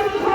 Thank you.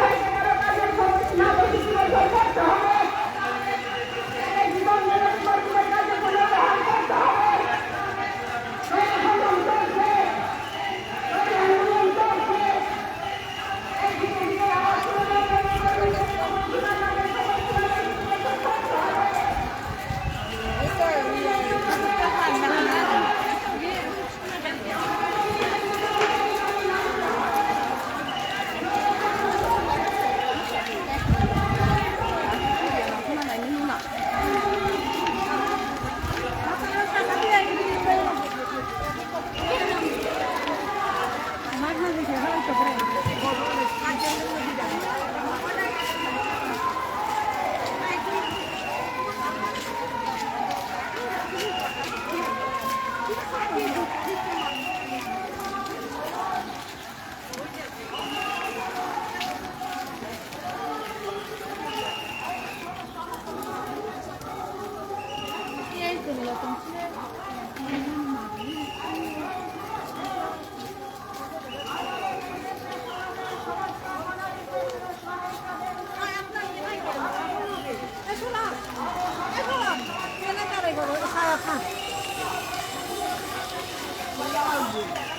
我要你。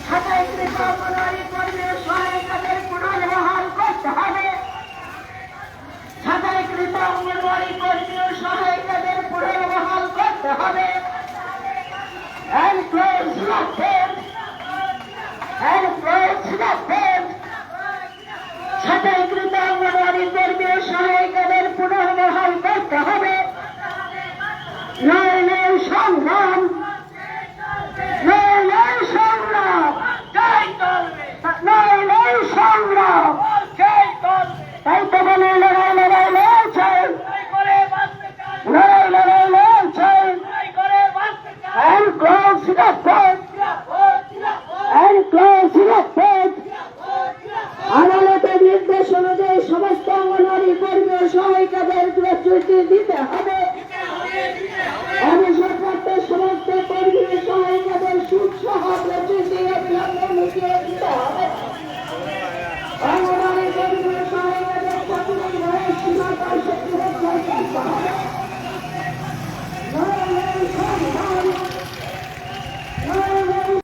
破壊する買い物あり শ্রমিকদের gratuity দিতে হবে। আমি সরকারকে সমস্ত কর্মী সহায়িকাদের সুদ সহ গ্রাচুইটি অবিলম্বে মিটিয়ে দিতে হবে।